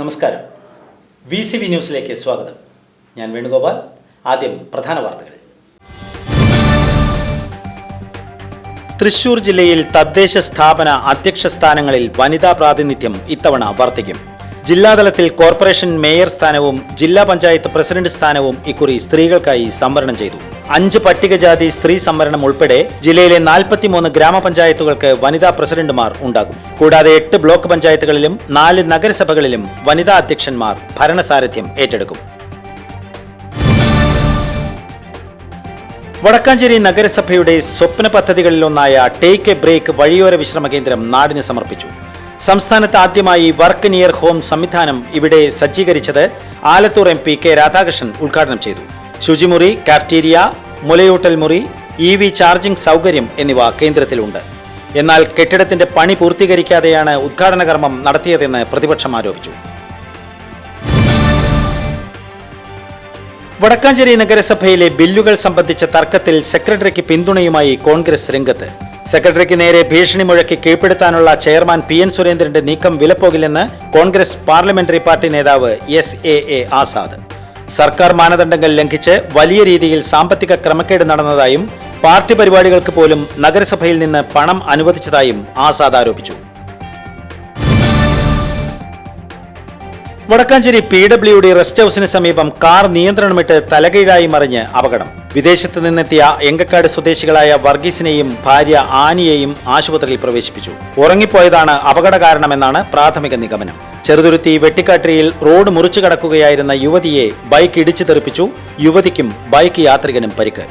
നമസ്കാരം. V C V ന്യൂസിലേക്ക് സ്വാഗതം. ഞാൻ വേണുഗോപാൽ. ആദ്യം പ്രധാന വാർത്തകൾ. തൃശൂർ ജില്ലയിൽ തദ്ദേശ സ്ഥാപന അധ്യക്ഷ സ്ഥാനങ്ങളിൽ വനിതാ പ്രാതിനിധ്യം ഇത്തവണ വർദ്ധിക്കും ജില്ലാതലത്തിൽ കോർപ്പറേഷൻ മേയർ സ്ഥാനവും ജില്ലാ പഞ്ചായത്ത് പ്രസിഡന്റ് സ്ഥാനവും ഇക്കുറി സ്ത്രീകൾക്കായി സംവരണം ചെയ്തു. അഞ്ച് പട്ടികജാതി സ്ത്രീ സംവരണം ഉൾപ്പെടെ ജില്ലയിലെ നാൽപ്പത്തിമൂന്ന് ഗ്രാമപഞ്ചായത്തുകൾക്ക് വനിതാ പ്രസിഡന്റുമാർ ഉണ്ടാകും. കൂടാതെ എട്ട് ബ്ലോക്ക് പഞ്ചായത്തുകളിലും നാല് നഗരസഭകളിലും വനിതാ അധ്യക്ഷന്മാർ ഭരണസാരഥ്യം ഏറ്റെടുക്കും. വടക്കാഞ്ചേരി നഗരസഭയുടെ സ്വപ്ന പദ്ധതികളിലൊന്നായ ടേക്ക് എ ബ്രേക്ക് വഴിയോര വിശ്രമ കേന്ദ്രം നാടിന് സമർപ്പിച്ചു. സംസ്ഥാനത്ത് ആദ്യമായി വർക്ക് നിയർ ഹോം സംവിധാനം ഇവിടെ സജ്ജീകരിച്ചത് Alathur M P K Radhakrishnan ഉദ്ഘാടനം ചെയ്തു. ശുചിമുറി കാഫ്റ്റീരിയ മുലയൂട്ടൽ മുറി ഇ വി ചാർജിംഗ് സൗകര്യം എന്നിവ കേന്ദ്രത്തിലുണ്ട്. എന്നാൽ കെട്ടിടത്തിന്റെ പണി പൂർത്തീകരിക്കാതെയാണ് ഉദ്ഘാടന കർമ്മം നടത്തിയതെന്ന് പ്രതിപക്ഷം ആരോപിച്ചു. വടക്കാഞ്ചേരി നഗരസഭയിലെ ബില്ലുകൾ സംബന്ധിച്ച തർക്കത്തിൽ സെക്രട്ടറിക്ക് പിന്തുണയുമായി കോൺഗ്രസ് രംഗത്ത്. സെക്രട്ടറിക്ക് നേരെ ഭീഷണി മുഴക്കി കീഴ്പ്പെടുത്താനുള്ള ചെയർമാൻ പി എൻ സുരേന്ദ്രന്റെ നീക്കം വിലപ്പോകില്ലെന്ന് കോൺഗ്രസ് പാർലമെന്ററി പാർട്ടി നേതാവ് എസ് എ എ ആസാദ്. സർക്കാർ മാനദണ്ഡങ്ങൾ ലംഘിച്ച് വലിയ രീതിയിൽ സാമ്പത്തിക ക്രമക്കേട് നടന്നതായും പാർട്ടി പരിപാടികൾക്ക് പോലും നഗരസഭയിൽ നിന്ന് പണം അനുവദിച്ചതായും ആസാദ് ആരോപിച്ചു. Vadakkanchery P W D rest ഹൌസിന് സമീപം കാർ നിയന്ത്രണമിട്ട് തലകീഴായി മറിഞ്ഞ് അപകടം. വിദേശത്ത് നിന്നെത്തിയ എങ്കക്കാട് സ്വദേശികളായ വർഗീസിനെയും ഭാര്യ ആനിയെയും ആശുപത്രിയിൽ പ്രവേശിപ്പിച്ചു. ഉറങ്ങിപ്പോയതാണ് അപകട കാരണമെന്നാണ് പ്രാഥമിക നിഗമനം. ചെറുതുരുത്തി വെട്ടിക്കാട്ടിരിയിൽ റോഡ് മുറിച്ചു കടക്കുകയായിരുന്ന യുവതിയെ ബൈക്ക് ഇടിച്ചു തെറിപ്പിച്ചു. യുവതിക്കും ബൈക്ക് യാത്രികനും പരിക്ക്.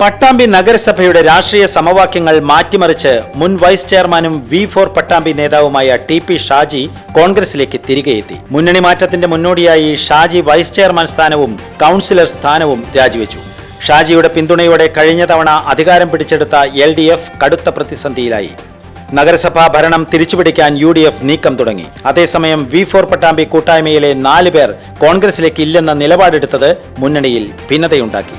പട്ടാമ്പി നഗരസഭയുടെ രാഷ്ട്രീയ സമവാക്യങ്ങൾ മാറ്റിമറിച്ച് മുൻ വൈസ് ചെയർമാനും വി ഫോർ പട്ടാമ്പി നേതാവുമായ ടി പി ഷാജി കോൺഗ്രസിലേക്ക് തിരികെ എത്തി. മുന്നണി മാറ്റത്തിന്റെ മുന്നോടിയായി ഷാജി വൈസ് ചെയർമാൻ സ്ഥാനവും കൗൺസിലർ സ്ഥാനവും രാജിവെച്ചു. ഷാജിയുടെ പിന്തുണയോടെ കഴിഞ്ഞ തവണ അധികാരം പിടിച്ചെടുത്ത എൽ ഡി എഫ് കടുത്ത പ്രതിസന്ധിയിലായി. നഗരസഭാ ഭരണം തിരിച്ചുപിടിക്കാൻ യു ഡി എഫ് നീക്കം തുടങ്ങി. അതേസമയം വി ഫോർ പട്ടാമ്പി കൂട്ടായ്മയിലെ നാല് പേർ കോൺഗ്രസിലേക്ക് ഇല്ലെന്ന നിലപാടെടുത്തത് മുന്നണിയിൽ ഭിന്നതയുണ്ടാക്കി.